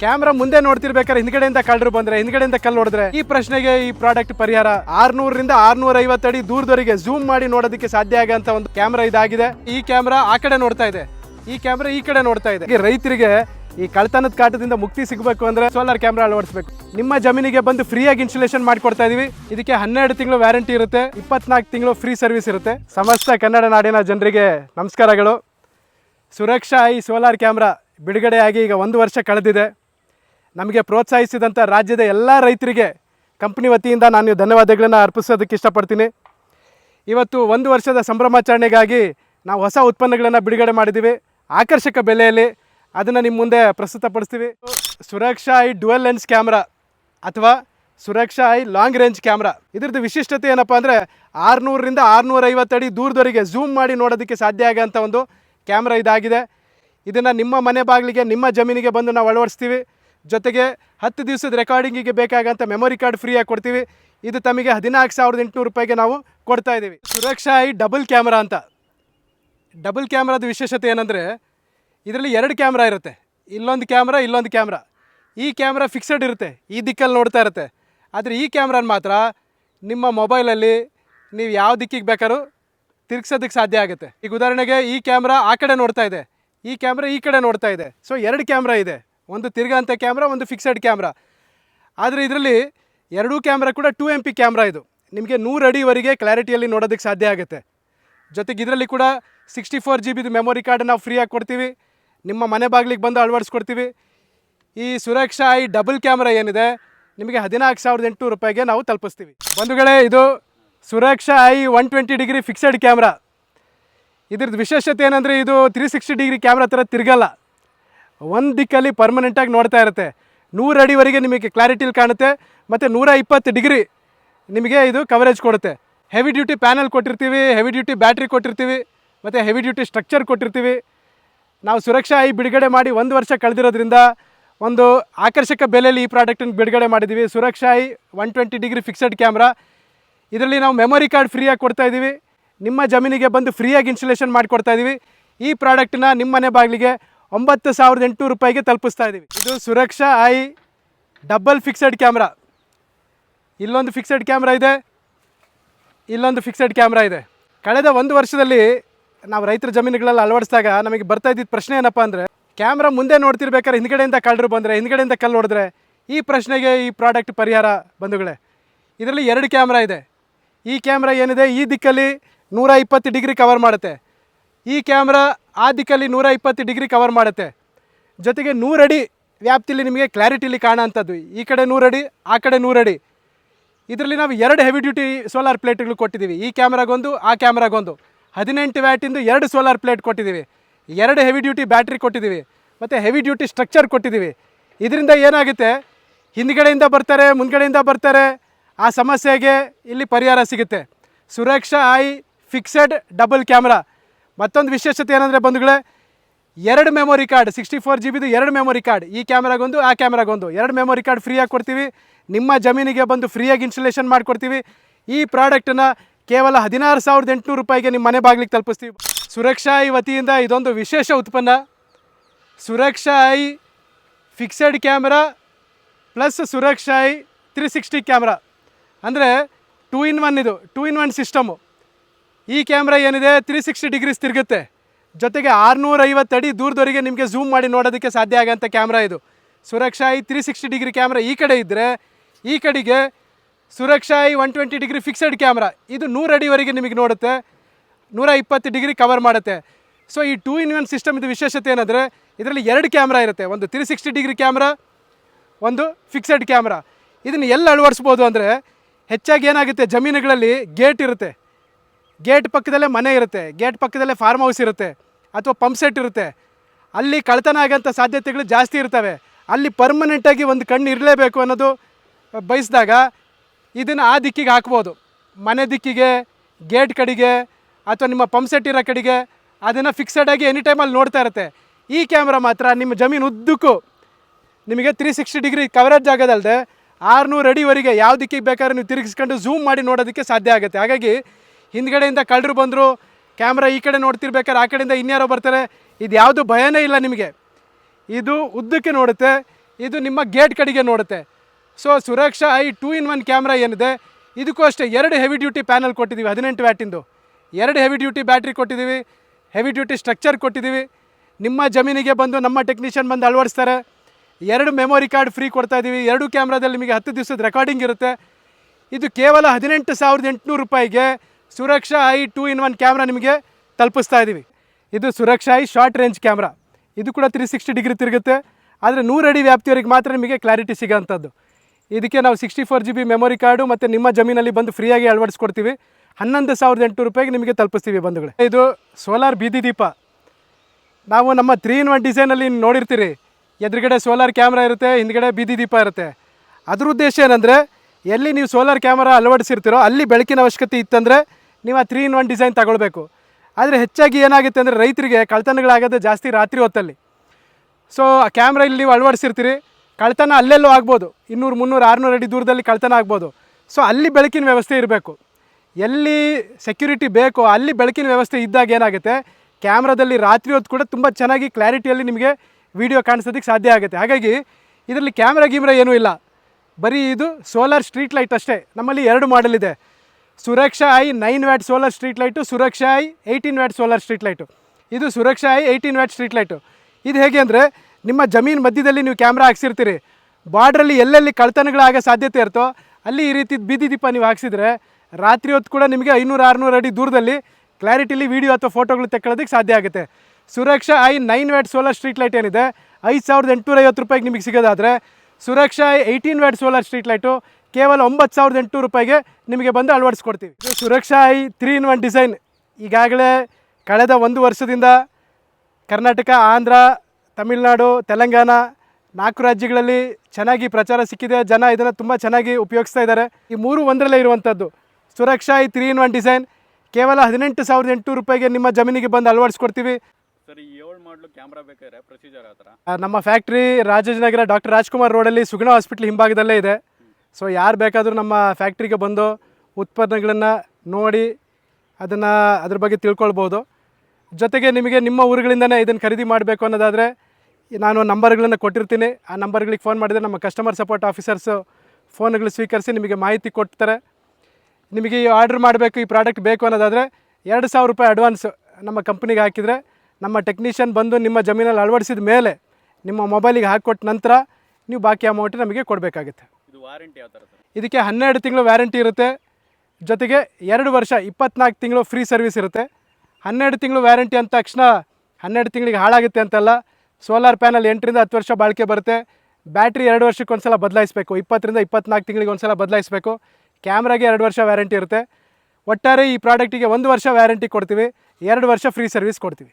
Camera ಮುಂದೆ ನೋಡ್ತಿರ್ಬೇಕಾದ್ರೆ ಹಿಂದ್ಗಡೆಯಿಂದ ಕಳ್ಳರು ಬಂದ್ರೆ, ಹಿಂದ್ಗಡೆಯಿಂದ ಕಲ್ಲು ಹೊಡೆದ್ರೆ, ಈ ಪ್ರಶ್ನೆಗೆ ಈ ಪ್ರಾಡಕ್ಟ್ ಪರಿಹಾರ ಆರ್ನೂರರಿಂದ ಆರ್ನೂರ ಅಡಿ ದೂರದವರೆಗೆ ಝೂಮ್ ಮಾಡಿ ನೋಡೋದಕ್ಕೆ ಸಾಧ್ಯ ಆಗಂತ ಒಂದು ಕ್ಯಾಮ್ರಾ ಇದಾಗಿದೆ. ಈ ಕ್ಯಾಮ್ರಾ ಆ ಕಡೆ ನೋಡ್ತಾ ಇದೆ. ಈ ಕ್ಯಾಮ್ರಾ ಈ ಕಡೆ ನೋಡ್ತಾ ಇದೆ. ರೈತರಿಗೆ ಈ ಕಳ್ತನದ ಕಾಟದಿಂದ ಮುಕ್ತಿ ಸಿಗಬೇಕು ಅಂದ್ರೆ ಸೋಲಾರ್ ಕ್ಯಾಮ್ರಾ ಅಳವಡಿಸಬೇಕು. ನಿಮ್ಮ ಜಮೀನಿಗೆ ಬಂದು ಫ್ರೀಯಾಗಿ ಇನ್ಸ್ಟಾಲೇಷನ್ ಮಾಡ್ಕೊಡ್ತಾ ಇದೀವಿ. ಇದಕ್ಕೆ ಹನ್ನೆರಡು ತಿಂಗಳು ವ್ಯಾರಂಟಿ ಇರುತ್ತೆ. ಇಪ್ಪತ್ನಾಲ್ಕು ತಿಂಗಳು ಫ್ರೀ ಸರ್ವಿಸ್ ಇರುತ್ತೆ. ಸಮಸ್ತ ಕನ್ನಡ ನಾಡಿನ ಜನರಿಗೆ ನಮಸ್ಕಾರಗಳು. ಸುರಕ್ಷಾ ಈ ಸೋಲಾರ್ ಕ್ಯಾಮ್ರಾ ಬಿಡುಗಡೆಯಾಗಿ ಈಗ ಒಂದು ವರ್ಷ ಕಳೆದಿದೆ. ನಮಗೆ ಪ್ರೋತ್ಸಾಹಿಸಿದಂಥ ರಾಜ್ಯದ ಎಲ್ಲ ರೈತರಿಗೆ ಕಂಪ್ನಿ ವತಿಯಿಂದ ನಾನು ಧನ್ಯವಾದಗಳನ್ನು ಅರ್ಪಿಸೋದಕ್ಕೆ ಇಷ್ಟಪಡ್ತೀನಿ. ಇವತ್ತು ಒಂದು ವರ್ಷದ ಸಂಭ್ರಮಾಚರಣೆಗಾಗಿ ನಾವು ಹೊಸ ಉತ್ಪನ್ನಗಳನ್ನು ಬಿಡುಗಡೆ ಮಾಡಿದ್ದೀವಿ. ಆಕರ್ಷಕ ಬೆಲೆಯಲ್ಲಿ ಅದನ್ನು ನಿಮ್ಮ ಮುಂದೆ ಪ್ರಸ್ತುತಪಡಿಸ್ತೀವಿ. Suraksha eye dual lens camera ಅಥವಾ Suraksha eye long range camera. ಇದ್ರದ್ದು ವಿಶಿಷ್ಟತೆ ಏನಪ್ಪ ಅಂದರೆ ಆರುನೂರರಿಂದ ಅಡಿ ದೂರದವರೆಗೆ ಝೂಮ್ ಮಾಡಿ ನೋಡೋದಕ್ಕೆ ಸಾಧ್ಯ ಆಗೋಂಥ ಒಂದು ಕ್ಯಾಮ್ರಾ ಇದಾಗಿದೆ. ಇದನ್ನು ನಿಮ್ಮ ಮನೆ ಬಾಗಿಲಿಗೆ, ನಿಮ್ಮ ಜಮೀನಿಗೆ ಬಂದು ನಾವು ಅಳವಡಿಸ್ತೀವಿ. ಜೊತೆಗೆ ಹತ್ತು ದಿವಸದ ರೆಕಾರ್ಡಿಂಗಿಗೆ ಬೇಕಾಗಂಥ ಮೆಮೊರಿ ಕಾರ್ಡ್ ಫ್ರೀಯಾಗಿ ಕೊಡ್ತೀವಿ. ಇದು ತಮಗೆ ಹದಿನಾಲ್ಕು ಸಾವಿರದ ಎಂಟುನೂರು ರೂಪಾಯಿಗೆ ನಾವು ಕೊಡ್ತಾ ಇದ್ದೀವಿ. ಸುರಕ್ಷಾ ಐ ಡಬಲ್ ಕ್ಯಾಮ್ರಾ ಅಂತ. ಡಬಲ್ ಕ್ಯಾಮ್ರಾದ ವಿಶೇಷತೆ ಏನಂದರೆ, ಇದರಲ್ಲಿ ಎರಡು ಕ್ಯಾಮ್ರಾ ಇರುತ್ತೆ. ಇಲ್ಲೊಂದು ಕ್ಯಾಮ್ರಾ ಇಲ್ಲೊಂದು ಕ್ಯಾಮ್ರಾ. ಈ ಕ್ಯಾಮ್ರಾ ಫಿಕ್ಸಡ್ ಇರುತ್ತೆ. ಈ ದಿಕ್ಕಲ್ಲಿ ನೋಡ್ತಾ ಇರುತ್ತೆ. ಆದರೆ ಈ ಕ್ಯಾಮ್ರಾನ ಮಾತ್ರ ನಿಮ್ಮ ಮೊಬೈಲಲ್ಲಿ ನೀವು ಯಾವ ದಿಕ್ಕಿಗೆ ಬೇಕಾದ್ರೂ ತಿರ್ಗ್ಸೋದಕ್ಕೆ ಸಾಧ್ಯ ಆಗುತ್ತೆ. ಈಗ ಉದಾಹರಣೆಗೆ ಈ ಕ್ಯಾಮ್ರಾ ಆ ಕಡೆ ನೋಡ್ತಾ ಇದೆ. ಈ ಕ್ಯಾಮ್ರಾ ಈ ಕಡೆ ನೋಡ್ತಾ ಇದೆ. ಸೊ ಎರಡು ಕ್ಯಾಮ್ರಾ ಇದೆ. ಒಂದು ತಿರ್ಗಂಥ ಕ್ಯಾಮ್ರಾ, ಒಂದು ಫಿಕ್ಸೆಡ್ ಕ್ಯಾಮ್ರಾ. ಆದರೆ ಇದರಲ್ಲಿ ಎರಡೂ ಕ್ಯಾಮ್ರಾ ಕೂಡ ಟೂ ಎಂ ಪಿ ಕ್ಯಾಮ್ರಾ ಇದು. ನಿಮಗೆ ನೂರು ಅಡಿವರೆಗೆ ಕ್ಲಾರಿಟಿಯಲ್ಲಿ ನೋಡೋದಕ್ಕೆ ಸಾಧ್ಯ ಆಗುತ್ತೆ. ಜೊತೆಗೆ ಇದರಲ್ಲಿ ಕೂಡ sixty four G B memory card ನಾವು ಫ್ರೀಯಾಗಿ ಕೊಡ್ತೀವಿ. ನಿಮ್ಮ ಮನೆ ಬಾಗಿಲಿಗೆ ಬಂದು ಅಳವಡಿಸ್ಕೊಡ್ತೀವಿ. ಈ ಸುರಕ್ಷಾ ಐ ಡಬಲ್ ಕ್ಯಾಮ್ರಾ ಏನಿದೆ, ನಿಮಗೆ ಹದಿನಾಲ್ಕು ಸಾವಿರದ ಎಂಟುನೂರು ರೂಪಾಯಿಗೆ ನಾವು ತಲುಪಿಸ್ತೀವಿ. ಬಂಧುಗಳೇ, ಇದು Suraksha eye one twenty degree fixed camera. ಇದ್ರದ್ದು ವಿಶೇಷತೆ ಏನಂದರೆ ಇದು ತ್ರೀ ಸಿಕ್ಸ್ಟಿ ಡಿಗ್ರಿ ಕ್ಯಾಮ್ರಾ ಥರ ತಿರುಗಲ್ಲ. ಒಂದು ದಿಕ್ಕಲ್ಲಿ ಪರ್ಮನೆಂಟಾಗಿ ನೋಡ್ತಾ ಇರುತ್ತೆ. ನೂರು ಅಡಿವರೆಗೆ ನಿಮಗೆ ಕ್ಲಾರಿಟಿಲಿ ಕಾಣುತ್ತೆ, ಮತ್ತು ನೂರ ಇಪ್ಪತ್ತು ಡಿಗ್ರಿ ನಿಮಗೆ ಇದು ಕವರೇಜ್ ಕೊಡುತ್ತೆ. ಹೆವಿ ಡ್ಯೂಟಿ ಪ್ಯಾನಲ್ ಕೊಟ್ಟಿರ್ತೀವಿ ಹೆವಿ ಡ್ಯೂಟಿ ಬ್ಯಾಟ್ರಿ ಕೊಟ್ಟಿರ್ತೀವಿ, ಮತ್ತು ಹೆವಿ ಡ್ಯೂಟಿ ಸ್ಟ್ರಕ್ಚರ್ ಕೊಟ್ಟಿರ್ತೀವಿ. ನಾವು ಸುರಕ್ಷಾ ಈ ಬಿಡುಗಡೆ ಮಾಡಿ ಒಂದು ವರ್ಷ ಕಳೆದಿರೋದ್ರಿಂದ ಒಂದು ಆಕರ್ಷಕ ಬೆಲೆಯಲ್ಲಿ ಈ ಪ್ರಾಡಕ್ಟನ್ನು ಬಿಡುಗಡೆ ಮಾಡಿದ್ದೀವಿ Suraksha eye one twenty degree fixed camera ಇದರಲ್ಲಿ ನಾವು ಮೆಮೊರಿ ಕಾರ್ಡ್ ಫ್ರೀಯಾಗಿ ಕೊಡ್ತಾ ಇದ್ದೀವಿ ನಿಮ್ಮ ಜಮೀನಿಗೆ ಬಂದು ಫ್ರೀಯಾಗಿ ಇನ್ಸ್ಟಲೇಷನ್ ಮಾಡಿಕೊಡ್ತಾ ಇದ್ದೀವಿ ಈ ಪ್ರಾಡಕ್ಟನ್ನ ನಿಮ್ಮ ಮನೆ ಬಾಗಿಲಿಗೆ ಒಂಬತ್ತು ಸಾವಿರದ ಎಂಟುನೂರು ರೂಪಾಯಿಗೆ ತಲುಪಿಸ್ತಾ ಇದ್ದೀವಿ. ಇದು Suraksha eye double fixed camera. ಇಲ್ಲೊಂದು ಫಿಕ್ಸೆಡ್ ಕ್ಯಾಮ್ರಾ ಇದೆ, ಇಲ್ಲೊಂದು ಫಿಕ್ಸೆಡ್ ಕ್ಯಾಮ್ರಾ ಇದೆ. ಕಳೆದ ಒಂದು ವರ್ಷದಲ್ಲಿ ನಾವು ರೈತರ ಜಮೀನುಗಳಲ್ಲಿ ಅಳವಡಿಸಿದಾಗ ನಮಗೆ ಬರ್ತಾ ಇದ್ದಿದ್ದ ಪ್ರಶ್ನೆ ಏನಪ್ಪ ಅಂದರೆ, ಕ್ಯಾಮ್ರಾ ಮುಂದೆ ನೋಡ್ತಿರ್ಬೇಕಾದ್ರೆ ಹಿಂದ್ಗಡೆಯಿಂದ ಕಳ್ಳರು ಬಂದರೆ, ಹಿಂದ್ಗಡೆಯಿಂದ ಕಲ್ಲು ಹೊಡೆದ್ರೆ ಈ ಪ್ರಶ್ನೆಗೆ ಈ ಪ್ರಾಡಕ್ಟ್ ಪರಿಹಾರ ಬಂಧುಗಳೇ. ಇದರಲ್ಲಿ ಎರಡು ಕ್ಯಾಮ್ರಾ ಇದೆ. ಈ ಕ್ಯಾಮ್ರಾ ಏನಿದೆ? ಈ ದಿಕ್ಕಲ್ಲಿ ನೂರ ಇಪ್ಪತ್ತು ಡಿಗ್ರಿ ಕವರ್ ಮಾಡುತ್ತೆ. ಈ ಕ್ಯಾಮ್ರಾ ಆ ದಿಕ್ಕಲ್ಲಿ ನೂರ ಇಪ್ಪತ್ತು ಡಿಗ್ರಿ ಕವರ್ ಮಾಡುತ್ತೆ. ಜೊತೆಗೆ ನೂರಡಿ ವ್ಯಾಪ್ತಿಯಲ್ಲಿ ನಿಮಗೆ ಕ್ಲಾರಿಟಿಲಿ ಕಾಣೋಂಥದ್ದು ಈ ಕಡೆ ನೂರಡಿ, ಆ ಕಡೆ ನೂರಡಿ. ಇದರಲ್ಲಿ ನಾವು ಎರಡು ಹೆವಿ ಡ್ಯೂಟಿ ಸೋಲಾರ್ ಪ್ಲೇಟ್ಗಳು ಕೊಟ್ಟಿದ್ದೀವಿ. ಈ ಕ್ಯಾಮ್ರಾಗೊಂದು ಆ ಕ್ಯಾಮ್ರಾಗೊಂದು ಹದಿನೆಂಟು ವ್ಯಾಟಿಂದು ಎರಡು ಸೋಲಾರ್ ಪ್ಲೇಟ್ ಕೊಟ್ಟಿದ್ದೀವಿ. ಎರಡು ಹೆವಿ ಡ್ಯೂಟಿ ಬ್ಯಾಟ್ರಿ ಕೊಟ್ಟಿದ್ದೀವಿ. ಮತ್ತು ಹೆವಿ ಡ್ಯೂಟಿ ಸ್ಟ್ರಕ್ಚರ್ ಕೊಟ್ಟಿದ್ದೀವಿ. ಇದರಿಂದ ಏನಾಗುತ್ತೆ? ಹಿಂದ್ಗಡೆಯಿಂದ ಬರ್ತಾರೆ, ಮುಂದ್ಗಡೆಯಿಂದ ಬರ್ತಾರೆ. ಆ ಸಮಸ್ಯೆಗೆ ಇಲ್ಲಿ ಪರಿಹಾರ ಸಿಗುತ್ತೆ. Suraksha eye fixed double camera ಮತ್ತೊಂದು ವಿಶೇಷತೆ ಏನಂದರೆ ಬಂಧುಗಳೇ, ಎರಡು memory card sixty four G B ಎರಡು ಮೆಮೊರಿ ಕಾರ್ಡ್ ಈ ಕ್ಯಾಮ್ರಾಗೊಂದು, ಆ ಕ್ಯಾಮ್ರಾಗೊಂದು. ಎರಡು ಮೆಮೊರಿ ಕಾರ್ಡ್ ಫ್ರೀಯಾಗಿ ಕೊಡ್ತೀವಿ. ನಿಮ್ಮ ಜಮೀನಿಗೆ ಬಂದು ಫ್ರೀಯಾಗಿ ಇನ್ಸ್ಟಾಲೇಷನ್ ಮಾಡಿಕೊಡ್ತೀವಿ. ಈ ಪ್ರಾಡಕ್ಟನ್ನು ಕೇವಲ ಹದಿನಾರು ಸಾವಿರದ ಎಂಟುನೂರು ರೂಪಾಯಿಗೆ ನಿಮ್ಮ ಮನೆ ಬಾಗಿಲಿಗೆ ತಲುಪಿಸ್ತೀವಿ. ಸುರಕ್ಷಾ ಐ ವತಿಯಿಂದ ಇದೊಂದು ವಿಶೇಷ ಉತ್ಪನ್ನ. Suraksha eye fixed camera plus Suraksha eye three sixty camera ಅಂದರೆ ಟೂ ಇನ್ ಒನ್ ಇದು. ಟೂ ಇನ್ ಒನ್ ಸಿಸ್ಟಮು ಈ ಕ್ಯಾಮ್ರಾ ಏನಿದೆ? ತ್ರೀ ಸಿಕ್ಸ್ಟಿ ಡಿಗ್ರೀಸ್ ತಿರುಗುತ್ತೆ. ಜೊತೆಗೆ ಆರುನೂರ ಐವತ್ತು ಅಡಿ ದೂರದವರೆಗೆ ನಿಮಗೆ ಝೂಮ್ ಮಾಡಿ ನೋಡೋದಕ್ಕೆ ಸಾಧ್ಯ ಆಗೋಂಥ ಕ್ಯಾಮ್ರಾ ಇದು. Suraksha eye three sixty degree camera ಈ ಕಡೆ ಇದ್ದರೆ ಈ ಕಡೆಗೆ Suraksha eye one twenty degree fixed camera. ಇದು ನೂರು ಅಡಿವರೆಗೆ ನಿಮಗೆ ನೋಡುತ್ತೆ. ನೂರ ಇಪ್ಪತ್ತು ಡಿಗ್ರಿ ಕವರ್ ಮಾಡುತ್ತೆ. ಸೊ ಈ ಟೂ ಇನ್ ಒನ್ ಸಿಸ್ಟಮ್ ಇದು ವಿಶೇಷತೆ ಏನಂದರೆ, ಇದರಲ್ಲಿ ಎರಡು ಕ್ಯಾಮ್ರಾ ಇರುತ್ತೆ. ಒಂದು ತ್ರೀ ಸಿಕ್ಸ್ಟಿ ಡಿಗ್ರಿ ಕ್ಯಾಮ್ರಾ, ಒಂದು ಫಿಕ್ಸೆಡ್ ಕ್ಯಾಮ್ರಾ. ಇದನ್ನು ಎಲ್ಲಿ ಅಳವಡಿಸ್ಬೋದು ಅಂದರೆ, ಹೆಚ್ಚಾಗಿ ಏನಾಗುತ್ತೆ? ಜಮೀನುಗಳಲ್ಲಿ ಗೇಟ್ ಇರುತ್ತೆ. ಗೇಟ್ ಪಕ್ಕದಲ್ಲೇ ಮನೆ ಇರುತ್ತೆ. ಗೇಟ್ ಪಕ್ಕದಲ್ಲೇ ಫಾರ್ಮ್ ಹೌಸ್ ಇರುತ್ತೆ. ಅಥವಾ ಪಂಪ್ ಸೆಟ್ ಇರುತ್ತೆ. ಅಲ್ಲಿ ಕಳ್ತನ ಆಗೋಂಥ ಸಾಧ್ಯತೆಗಳು ಜಾಸ್ತಿ ಇರ್ತವೆ. ಅಲ್ಲಿ ಪರ್ಮನೆಂಟಾಗಿ ಒಂದು ಕಣ್ಣು ಇರಲೇಬೇಕು ಅನ್ನೋದು ಬಯಸಿದಾಗ ಇದನ್ನು ಆ ದಿಕ್ಕಿಗೆ ಹಾಕ್ಬೋದು. ಮನೆ ದಿಕ್ಕಿಗೆ, ಗೇಟ್ ಕಡೆಗೆ, ಅಥವಾ ನಿಮ್ಮ ಪಂಪ್ ಸೆಟ್ ಇರೋ ಕಡೆಗೆ ಅದನ್ನು ಫಿಕ್ಸೆಡಾಗಿ ಎನಿ ಟೈಮಲ್ಲಿ ನೋಡ್ತಾ ಇರುತ್ತೆ. ಈ ಕ್ಯಾಮ್ರಾ ಮಾತ್ರ ನಿಮ್ಮ ಜಮೀನು ಉದ್ದಕ್ಕೂ ನಿಮಗೆ ತ್ರೀ ಸಿಕ್ಸ್ಟಿ ಡಿಗ್ರಿ ಕವರೇಜ್ ಆಗೋದಲ್ಲದೆ ಆರುನೂರು ಅಡಿವರೆಗೆ ಯಾವ ದಿಕ್ಕಿಗೆ ಬೇಕಾದ್ರೆ ನೀವು ತಿರುಗಿಸ್ಕೊಂಡು ಝೂಮ್ ಮಾಡಿ ನೋಡೋದಕ್ಕೆ ಸಾಧ್ಯ ಆಗುತ್ತೆ. ಹಾಗಾಗಿ ಹಿಂದ್ಗಡೆಯಿಂದ ಕಳ್ಳರು ಬಂದರು, ಕ್ಯಾಮ್ರಾ ಈ ಕಡೆ ನೋಡ್ತಿರ್ಬೇಕಾದ್ರೆ ಆ ಕಡೆಯಿಂದ ಇನ್ಯಾರೋ ಬರ್ತಾರೆ. ಇದು ಯಾವುದು ಭಯನೇ ಇಲ್ಲ ನಿಮಗೆ. ಇದು ಉದ್ದಕ್ಕೆ ನೋಡುತ್ತೆ, ಇದು ನಿಮ್ಮ ಗೇಟ್ ಕಡೆಗೆ ನೋಡುತ್ತೆ. So Suraksha eye two in one camera ಏನಿದೆ, ಇದಕ್ಕೂ ಅಷ್ಟೇ ಎರಡು ಹೆವಿ ಡ್ಯೂಟಿ ಪ್ಯಾನಲ್ ಕೊಟ್ಟಿದ್ದೀವಿ, ಹದಿನೆಂಟು ವ್ಯಾಟಿಂದು ಎರಡು ಹೆವಿ ಡ್ಯೂಟಿ ಬ್ಯಾಟ್ರಿ ಕೊಟ್ಟಿದ್ದೀವಿ ಹೆವಿ ಡ್ಯೂಟಿ ಸ್ಟ್ರಕ್ಚರ್ ಕೊಟ್ಟಿದ್ದೀವಿ. ನಿಮ್ಮ ಜಮೀನಿಗೆ ಬಂದು ನಮ್ಮ ಟೆಕ್ನಿಷಿಯನ್ ಬಂದು ಅಳವಡಿಸ್ತಾರೆ. ಎರಡು ಮೆಮೊರಿ ಕಾರ್ಡ್ ಫ್ರೀ ಕೊಡ್ತಾ ಇದ್ದೀವಿ, ಎರಡು ಕ್ಯಾಮ್ರಾದಲ್ಲಿ ನಿಮಗೆ ಹತ್ತು ದಿವಸದ ರೆಕಾರ್ಡಿಂಗ್ ಇರುತ್ತೆ. ಇದು ಕೇವಲ ಹದಿನೆಂಟು ಸಾವಿರದ ಎಂಟುನೂರು ರೂಪಾಯಿಗೆ Suraksha eye two in one camera ನಿಮಗೆ ತಲುಪಿಸ್ತಾ ಇದ್ದೀವಿ. ಇದು Suraksha eye short range camera. ಇದು ಕೂಡ ತ್ರೀ ಸಿಕ್ಸ್ಟಿ ಡಿಗ್ರಿ ತಿರುಗುತ್ತೆ. ಆದರೆ ನೂರು ಅಡಿ ವ್ಯಾಪ್ತಿಯವರೆಗೆ ಮಾತ್ರ ನಿಮಗೆ ಕ್ಲಾರಿಟಿ ಸಿಗೋಂಥದ್ದು. ಇದಕ್ಕೆ ನಾವು sixty four G B memory card ಮತ್ತು ನಿಮ್ಮ ಜಮೀನಲ್ಲಿ ಬಂದು ಫ್ರೀಯಾಗಿ ಅಳವಡಿಸ್ಕೊಡ್ತೀವಿ. ಹನ್ನೊಂದು ಸಾವಿರದ ಎಂಟು ರೂಪಾಯಿಗೆ ನಿಮಗೆ ತಲುಪಿಸ್ತೀವಿ ಬಂಧುಗಳೇ. ಇದು ಸೋಲಾರ್ ಬೀದಿ ದೀಪ. ನಾವು ನಮ್ಮ ತ್ರೀ ಇನ್ ಒನ್ ಡಿಸೈನಲ್ಲಿ ನೋಡಿರ್ತೀರಿ. ಎದುರುಗಡೆ ಸೋಲಾರ್ ಕ್ಯಾಮ್ರಾ ಇರುತ್ತೆ, ಹಿಂದ್ಗಡೆ ಬೀದಿ ದೀಪ ಇರುತ್ತೆ. ಅದ್ರ ಉದ್ದೇಶ ಏನಂದರೆ, ಎಲ್ಲಿ ನೀವು ಸೋಲಾರ್ ಕ್ಯಾಮ್ರಾ ಅಳವಡಿಸಿರ್ತೀರೋ, ಅಲ್ಲಿ ಬೆಳಕಿನ ಅವಶ್ಯಕತೆ ಇತ್ತಂದರೆ ನೀವು ಆ ತ್ರೀ ಇನ್ ಒನ್ ಡಿಸೈನ್ ತಗೊಳ್ಬೇಕು. ಆದರೆ ಹೆಚ್ಚಾಗಿ ಏನಾಗುತ್ತೆ ಅಂದರೆ ರೈತರಿಗೆ ಕಳ್ತನಗಳಾಗೋದು ಜಾಸ್ತಿ ರಾತ್ರಿ ಹೊತ್ತಲ್ಲಿ. ಸೊ ಆ ಕ್ಯಾಮ್ರಾ ಇಲ್ಲಿ ನೀವು ಅಳವಡಿಸಿರ್ತೀರಿ. ಕಳ್ತನ ಅಲ್ಲೆಲ್ಲೋ ಆಗ್ಬೋದು. ಇನ್ನೂರು, ಮುನ್ನೂರು, ಆರುನೂರು ಅಡಿ ದೂರದಲ್ಲಿ ಕಳ್ತನ ಆಗ್ಬೋದು. ಸೊ ಅಲ್ಲಿ ಬೆಳಕಿನ ವ್ಯವಸ್ಥೆ ಇರಬೇಕು. ಎಲ್ಲಿ ಸೆಕ್ಯೂರಿಟಿ ಬೇಕೋ ಅಲ್ಲಿ ಬೆಳಕಿನ ವ್ಯವಸ್ಥೆ ಇದ್ದಾಗ ಏನಾಗುತ್ತೆ? ಕ್ಯಾಮ್ರಾದಲ್ಲಿ ರಾತ್ರಿ ಹೊತ್ತು ಕೂಡ ತುಂಬ ಚೆನ್ನಾಗಿ ಕ್ಲಾರಿಟಿಯಲ್ಲಿ ನಿಮಗೆ ವಿಡಿಯೋ ಕಾಣಿಸೋದಕ್ಕೆ ಸಾಧ್ಯ ಆಗುತ್ತೆ. ಹಾಗಾಗಿ, ಇದರಲ್ಲಿ ಕ್ಯಾಮ್ರಾ ಗೀಮ್ರಾ ಏನೂ ಇಲ್ಲ. ಬರೀ ಇದು ಸೋಲಾರ್ ಸ್ಟ್ರೀಟ್ ಲೈಟ್ ಅಷ್ಟೇ. ನಮ್ಮಲ್ಲಿ ಎರಡು ಮಾಡೆಲ್ ಇದೆ. Suraksha eye nine watt solar street light, Suraksha eye eighteen watt solar street light. ಇದು Suraksha eye eighteen watt street light. ಇದು ಹೇಗೆ ಅಂದರೆ, ನಿಮ್ಮ ಜಮೀನು ಮಧ್ಯದಲ್ಲಿ ನೀವು ಕ್ಯಾಮ್ರಾ ಹಾಕ್ಸಿರ್ತೀರಿ. ಬಾರ್ಡ್ರಲ್ಲಿ ಎಲ್ಲೆಲ್ಲಿ ಕಳ್ತನಗಳಾಗೋ ಸಾಧ್ಯತೆ ಇರ್ತೋ ಅಲ್ಲಿ ಈ ರೀತಿ ಬೀದಿ ದೀಪ ನೀವು ಹಾಕ್ಸಿದ್ರೆ, ರಾತ್ರಿ ಹೊತ್ತು ಕೂಡ ನಿಮಗೆ ಐನೂರು, ಆರುನೂರು ಅಡಿ ದೂರದಲ್ಲಿ ಕ್ಲಾರಿಟಿಲಿ ವೀಡಿಯೋ ಅಥವಾ ಫೋಟೋಗಳು ತೆಕ್ಕೊಳ್ಳೋದಕ್ಕೆ ಸಾಧ್ಯ ಆಗುತ್ತೆ. Suraksha eye nine watt solar street light ಏನಿದೆ, ಐದು ಸಾವಿರದ ಎಂಟುನೂರ ಐವತ್ತು ರೂಪಾಯಿಗೆ ನಿಮಗೆ ಸಿಗೋದಾದರೆ, Suraksha eye eighteen watt solar street light ಕೇವಲ ಒಂಬತ್ತು ಸಾವಿರದ ಎಂಟುನೂರು ರೂಪಾಯಿಗೆ ನಿಮಗೆ ಬಂದು ಅಳವಡಿಸ್ಕೊಡ್ತೀವಿ. ಇದು Suraksha eye three in one design. ಈಗಾಗಲೇ ಕಳೆದ ಒಂದು ವರ್ಷದಿಂದ ಕರ್ನಾಟಕ ಆಂಧ್ರ ತಮಿಳುನಾಡು ತೆಲಂಗಾಣ ನಾಲ್ಕು ರಾಜ್ಯಗಳಲ್ಲಿ ಚೆನ್ನಾಗಿ ಪ್ರಚಾರ ಸಿಕ್ಕಿದೆ. ಜನ ಇದನ್ನು ತುಂಬ ಚೆನ್ನಾಗಿ ಉಪಯೋಗಿಸ್ತಾ ಇದ್ದಾರೆ. ಈ ಮೂರು ಒಂದರಲ್ಲೇ ಇರುವಂಥದ್ದು Suraksha eye three in one design. ಕೇವಲ ಹದಿನೆಂಟು ಸಾವಿರದ ಎಂಟುನೂರು ರೂಪಾಯಿಗೆ ನಿಮ್ಮ ಜಮೀನಿಗೆ ಬಂದು ಅಳವಡಿಸ್ಕೊಡ್ತೀವಿ. ಸರ್ ಈ ಏಳು ಮಾಡಲು ಕ್ಯಾಮ್ರಾ ಬೇಕಾದ್ರೆ ಪ್ರೊಸೀಜರ್ ಆ ಥರ? ನಮ್ಮ ಫ್ಯಾಕ್ಟ್ರಿ ರಾಜಾಜಿನಗರ ಡಾಕ್ಟರ್ ರಾಜ್ಕುಮಾರ್ ರೋಡಲ್ಲಿ ಸುಗುಣ ಹಾಸ್ಪಿಟ್ಲ್ ಹಿಂಭಾಗದಲ್ಲೇ ಇದೆ. ಸೊ ಯಾರು ಬೇಕಾದರೂ ನಮ್ಮ ಫ್ಯಾಕ್ಟ್ರಿಗೆ ಬಂದು ಉತ್ಪನ್ನಗಳನ್ನು ನೋಡಿ ಅದನ್ನು ಅದ್ರ ಬಗ್ಗೆ ತಿಳ್ಕೊಳ್ಬೋದು. ಜೊತೆಗೆ ನಿಮಗೆ ನಿಮ್ಮ ಊರುಗಳಿಂದನೇ ಇದನ್ನು ಖರೀದಿ ಮಾಡಬೇಕು ಅನ್ನೋದಾದರೆ ನಾನು ನಂಬರ್ಗಳನ್ನು ಕೊಟ್ಟಿರ್ತೀನಿ. ಆ ನಂಬರ್ಗಳಿಗೆ ಫೋನ್ ಮಾಡಿದರೆ ನಮ್ಮ ಕಸ್ಟಮರ್ ಸಪೋರ್ಟ್ ಆಫೀಸರ್ಸು ಫೋನ್ಗಳು ಸ್ವೀಕರಿಸಿ ನಿಮಗೆ ಮಾಹಿತಿ ಕೊಡ್ತಾರೆ. ನಿಮಗೆ ಈ ಆರ್ಡ್ರ್ ಮಾಡಬೇಕು, ಈ ಪ್ರಾಡಕ್ಟ್ ಬೇಕು ಅನ್ನೋದಾದರೆ ಎರಡು ಸಾವಿರ ರೂಪಾಯಿ ಅಡ್ವಾನ್ಸ್ ನಮ್ಮ ಕಂಪ್ನಿಗೆ ಹಾಕಿದರೆ ನಮ್ಮ ಟೆಕ್ನಿಷಿಯನ್ ಬಂದು ನಿಮ್ಮ ಜಮೀನಲ್ಲಿ ಅಳವಡಿಸಿದ ಮೇಲೆ ನಿಮ್ಮ ಮೊಬೈಲಿಗೆ ಹಾಕಿಕೊಟ್ಟ ನಂತರ ನೀವು ಬಾಕಿ ಅಮೌಂಟ್ ನಮಗೆ ಕೊಡಬೇಕಾಗುತ್ತೆ. ವಾರಂಟಿ ಯಾವ ಥರ ಇದಕ್ಕೆ ಹನ್ನೆರಡು ತಿಂಗಳು ವ್ಯಾರಂಟಿ ಇರುತ್ತೆ. ಜೊತೆಗೆ ಎರಡು ವರ್ಷ ಇಪ್ಪತ್ನಾಲ್ಕು ತಿಂಗಳು ಫ್ರೀ ಸರ್ವಿಸ್ ಇರುತ್ತೆ. ಹನ್ನೆರಡು ತಿಂಗಳು ವ್ಯಾರಂಟಿ ಅಂದ ತಕ್ಷಣ ಹನ್ನೆರಡು ತಿಂಗಳಿಗೆ ಹಾಳಾಗುತ್ತೆ ಅಂತಲ್ಲ, ಸೋಲಾರ್ ಪ್ಯಾನಲ್ ಎಂಟರಿಂದ ಹತ್ತು ವರ್ಷ ಬಾಳಿಕೆ ಬರುತ್ತೆ. ಬ್ಯಾಟ್ರಿ ಎರಡು ವರ್ಷಕ್ಕೆ ಒಂದು ಸಲ ಬದಲಾಯಿಸಬೇಕು. ಇಪ್ಪತ್ತರಿಂದ ಇಪ್ಪತ್ನಾಲ್ಕು ತಿಂಗಳಿಗೆ ಒಂದು ಸಲ ಬದಲಾಯಿಸಬೇಕು. ಕ್ಯಾಮ್ರಾಗೆ ಎರಡು ವರ್ಷ ವ್ಯಾರಂಟಿ ಇರುತ್ತೆ. ಒಟ್ಟಾರೆ ಈ ಪ್ರಾಡಕ್ಟಿಗೆ ಒಂದು ವರ್ಷ ವ್ಯಾರಂಟಿ ಕೊಡ್ತೀವಿ. ಎರಡು ವರ್ಷ ಫ್ರೀ ಸರ್ವಿಸ್ ಕೊಡ್ತೀವಿ.